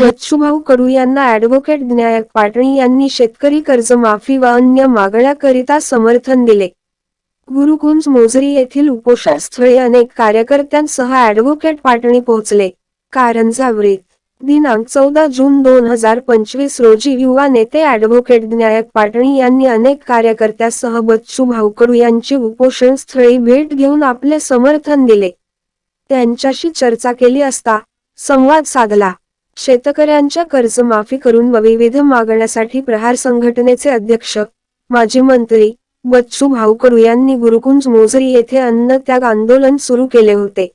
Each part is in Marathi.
बच्चूभाऊ कडू यांना ऍडव्होकेट विनायक पाटणी यांनी शेतकरी कर्जमाफी व अन्य मागण्याकरिता समर्थन दिले. गुरुकुंज मोजरी येथील उपोषणस्थळी अनेक कार्यकर्त्यांसह ऍडव्होकेट पाटणी पोहोचले. कारंजा वृत्त दिनांक चौदा जून दोन हजार पंचवीस रोजी युवा नेते अॅडव्होकेट विनायक पाटणी यांनी अनेक कार्यकर्त्यासह बच्चू भाऊकडू यांची उपोषणस्थळी भेट घेऊन आपले समर्थन दिले. त्यांच्याशी चर्चा केली असता संवाद साधला. शेतकऱ्यांच्या कर्जमाफी करून व विविध मागण्यासाठी प्रहार संघटनेचे अध्यक्ष माजी मंत्री बच्चू भाऊकडू यांनी गुरुकुंज मोजरी येथे अन्नत्याग आंदोलन सुरू केले होते.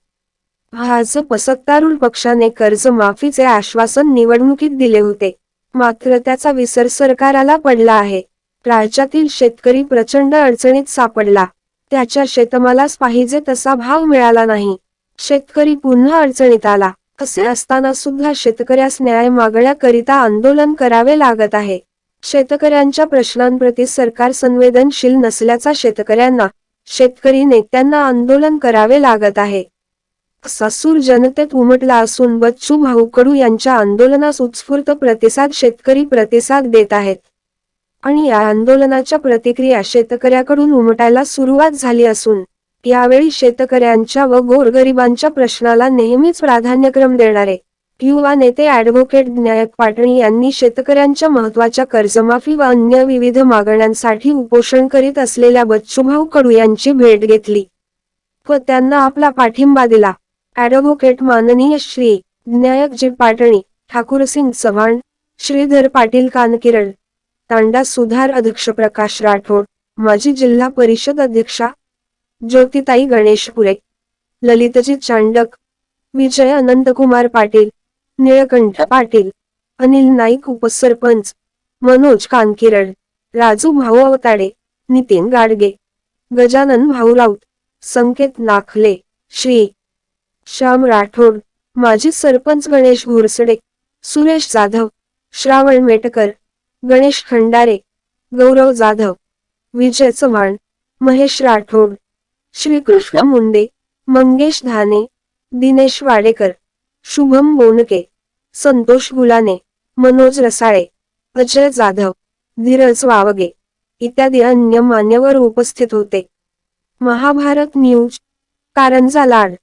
भाजप सत्तारूढ पक्षाने कर्जमाफीचे आश्वासन निवडणुकीत दिले होते. मात्र त्याचा विसर सरकाराला पडला आहे. राज्यातील शेतकरी प्रचंड अडचणीत सापडला. त्याच्या शेतमालास पाहिजे तसा भाव मिळाला नाही. शेतकरी पुन्हा अडचणीत आला. असे असताना सुद्धा शेतकऱ्यास न्याय मागण्याकरिता आंदोलन करावे लागत आहे. शेतकऱ्यांच्या प्रश्नांप्रती सरकार संवेदनशील नसल्याचा शेतकऱ्यांना शेतकरी नेत्यांना आंदोलन करावे लागत आहे. सासूर जनतेत उमटला असून बच्चू भाऊ कडू यांच्या आंदोलनास उत्स्फूर्त प्रतिसाद शेतकरी प्रतिसाद देत आहेत. आणि या आंदोलनाच्या प्रतिक्रिया शेतकऱ्याकडून उमटायला सुरुवात झाली असून यावेळी शेतकऱ्यांच्या व गोरगरिबांच्या प्रश्नाला नेहमीच प्राधान्यक्रम देणारे युवा नेते ऍडव्होकेट ज्ञायक पाटणी यांनी शेतकऱ्यांच्या महत्त्वाच्या कर्जमाफी व अन्य विविध मागण्यांसाठी उपोषण करीत असलेल्या बच्चूभाऊ कडू यांची भेट घेतली व त्यांना आपला पाठिंबा दिला. ऍडव्होकेट माननीय श्री विनायकजी पाटणी ठाकूरसिंग चव्हाण श्रीधर पाटील कानकिरण तांडा सुधार अध्यक्ष प्रकाश राठोड माजी जिल्हा परिषद अध्यक्षा ज्योतिताई गणेशपुरे ललितजी चांडक विजय अनंतकुमार पाटील निळकंठ पाटील अनिल नाईक उपसरपंच मनोज कानकिरड राजू भाऊ अवताडे नितीन गाडगे गजानन भाऊ राऊत संकेत नाखले श्री. श्याम राठोड माजी सरपंच गणेश घोरसडे सुरेश जाधव श्रावण मेटकर गणेश खंडारे गौरव जाधव विजय चव्हाण महेश राठोड श्रीकृष्ण मुंडे मंगेश धाने दिनेश वाडेकर शुभम बोनके संतोष गुलाने मनोज रसाळे अजय जाधव धीरज वावगे इत्यादी अन्य मान्यवर उपस्थित होते. महाभारत न्यूज कारंजा लाड.